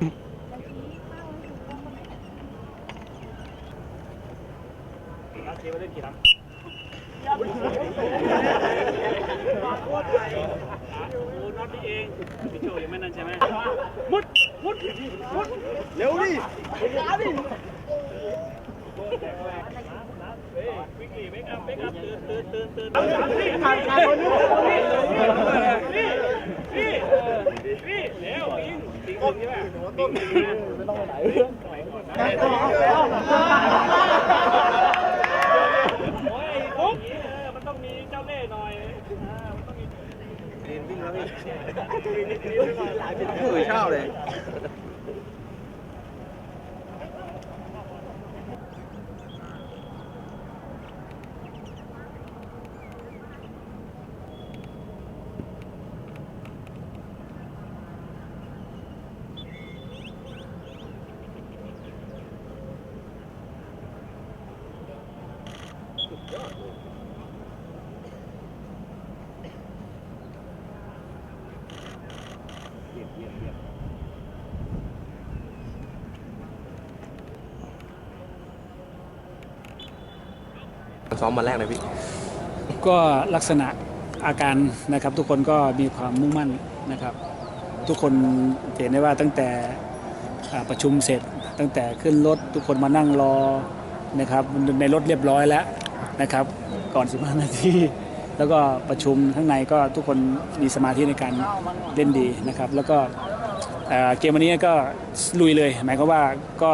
นี่นี่นี่เร็วจริงจริงใช่ไหม โอ้ยปุ๊บมันต้องมีเจ้าเล่ห์หน่อยมันต้องมีเรียนวิ่งแล้วพี่หลายเป็นผู้ชอบเลย ซ้อมมาแรกเลยพี่ ก็ลักษณะอาการนะครับ ทุกคนก็มีความมุ่งมั่นนะครับ ทุกคนเห็นได้ว่าตั้งแต่ประชุมเสร็จ ตั้งแต่ขึ้นรถทุกคนมานั่งรอนะครับในรถเรียบร้อยแล้ว นะครับ ก่อน 15 นาที แล้วก็ประชุมข้างในก็ทุกคนมีสมาธิในการเล่นดีนะครับ แล้วก็เกมวันนี้ก็ลุยเลย หมายความว่าก็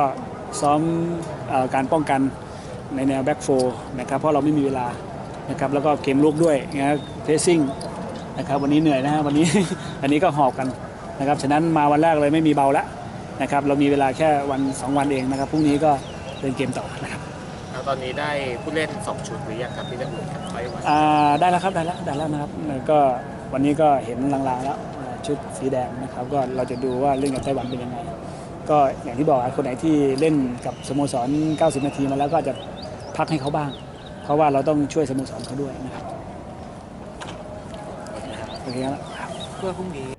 ซ้อมอการป้องกันในแนวแบ็กโฟนะครับ เพราะเราไม่มีเวลานะครับ แล้วก็เกมลุกด้วยนะครับเพสซิ่งนะครับ วันนี้เหนื่อยนะฮะวันนี้อันนี้ก็หอบกันนะครับ ฉะนั้นมาวันแรกเลยไม่มีเบาละนะครับ เรามีเวลาแค่วัน 2 วันเองนะครับ พรุ่งนี้ก็เดินเกมต่อนะครับ แล้วตอนนี้ได้ผู้เล่น 2 ชุดหรือยังครับที่จะอุ่นกับไต้หวันอ่าได้แล้วครับได้แล้วได้แล้วนะครับแล้วก็วันนี้ก็เห็นลางๆแล้วอ่าชุดสีแดงนะครับก็เราจะดูว่าเล่นกับไต้หวันเป็นยังไง ก็อย่างที่บอกอะคนไหนที่เล่นกับสโมสร 90 นาทีมาแล้วก็อาจจะพักให้เขาบ้าง เพราะว่าเราต้องช่วยสโมสรเขาด้วยนะครับโอเคครับเพื่อพรุ่งนี้